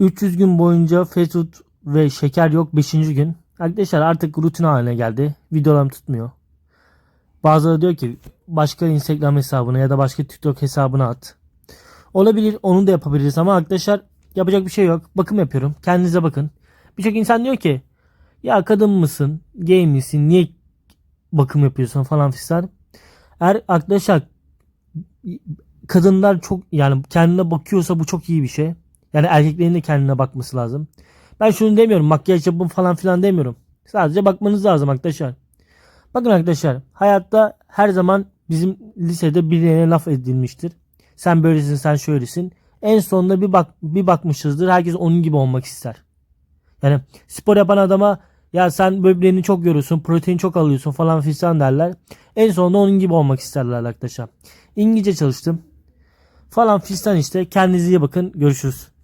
300 gün boyunca fast food ve şeker yok 5. gün. Arkadaşlar artık rutin haline geldi. Videolarım tutmuyor. Bazıları diyor ki başka Instagram hesabına ya da başka TikTok hesabına at. Olabilir onu da yapabiliriz ama arkadaşlar yapacak bir şey yok. Bakım yapıyorum. Kendinize bakın. Birçok insan diyor ki ya kadın mısın? Gay misin? Niye bakım yapıyorsun falan fistan. Eğer arkadaşlar kadınlar çok yani kendine bakıyorsa bu çok iyi bir şey. Yani erkeklerin de kendine bakması lazım. Ben şunu demiyorum makyaj yapın falan filan demiyorum. Sadece bakmanız lazım arkadaşlar. Bakın arkadaşlar hayatta her zaman bizim lisede birilerine laf edilmiştir. Sen böylesin sen şöylesin. En sonunda bir bak bir bakmışızdır. Herkes onun gibi olmak ister. Yani spor yapan adama ya sen böbreğini çok görüyorsun, protein çok alıyorsun falan filan derler. En sonunda onun gibi olmak isterler arkadaşlar. İngilizce çalıştım. Falan fistan işte. Kendinize iyi bakın. Görüşürüz.